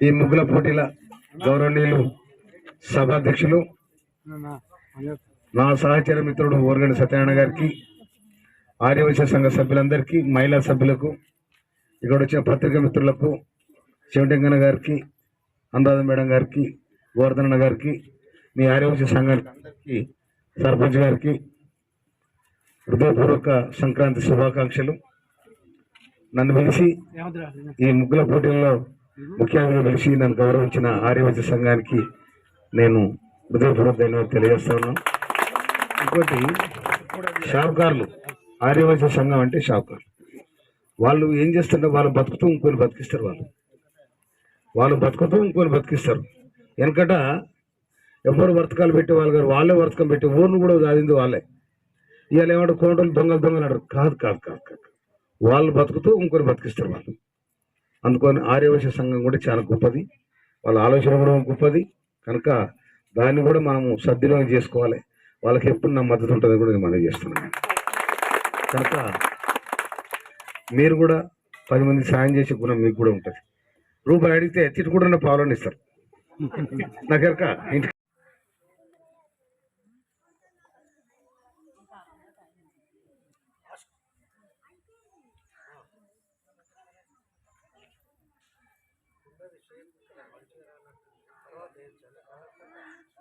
ఈ ముగ్గుల పోటీల గౌరవనీయులు సభాధ్యక్షులు నా సహచర మిత్రుడు ఓరగండి సత్యనారాయణ గారికి ఆర్యవైశ్య సంఘ సభ్యులందరికీ మహిళా సభ్యులకు ఇక్కడ వచ్చిన పత్రికా మిత్రులకు శివటంకన్న గారికి అనురాధ మేడం గారికి గోవర్ధన గారికి మీ ఆర్యవైశ్య సంఘానికి అందరికీ సర్పంచ్ గారికి హృదయపూర్వక సంక్రాంతి శుభాకాంక్షలు. నన్ను పిలిచి ఈ ముగ్గుల పోటీల్లో ముఖ్య అతిథిగా పిలిచి నన్ను గౌరవించిన ఆర్యవైశ్య సంఘానికి నేను హృదయపూర్వక ధన్యవాదాలు తెలియజేస్తా ఉన్నాను ఇంకోటి షావుకారులు. ఆర్యవైశ్య సంఘం అంటే షావుకారులు. వాళ్ళు ఏం చేస్తుంటే వాళ్ళు బతుకుతూ ఇంకొని బతికిస్తారు వాళ్ళు. వాళ్ళు బతుకుతూ ఇంకొని బతికిస్తారు. వెనకట ఎవరు వర్తకాలు పెట్టి వాళ్ళు గారు వాళ్ళే వర్తకం పెట్టి ఊరిని కూడా దాదింది వాళ్ళే. ఇవాళ ఏమంటే కోటలు దొంగలు దొంగలు అంటారు. కాదు కాదు కాదు కాదు. వాళ్ళు బతుకుతూ ఇంకొని బతికిస్తారు వాళ్ళు. అందుకని ఆర్యవైశ్య సంఘం కూడా చాలా గొప్పది. వాళ్ళ ఆలోచన కూడా గొప్పది. కనుక దాన్ని కూడా మనము సద్వినియోగం చేసుకోవాలి. వాళ్ళకి ఎప్పుడు నా మద్దతు ఉంటుందని కూడా నేను మనం చేస్తున్నాను. కనుక మీరు కూడా పది మంది సాయం చేసే గుణం మీకు కూడా ఉంటుంది. రూపాయి అడిగితే తిట్టుకుంటున్న పావులని ఇస్తారు. నాకెరక ఇంటి తర్వాత ఏం చేయాలి?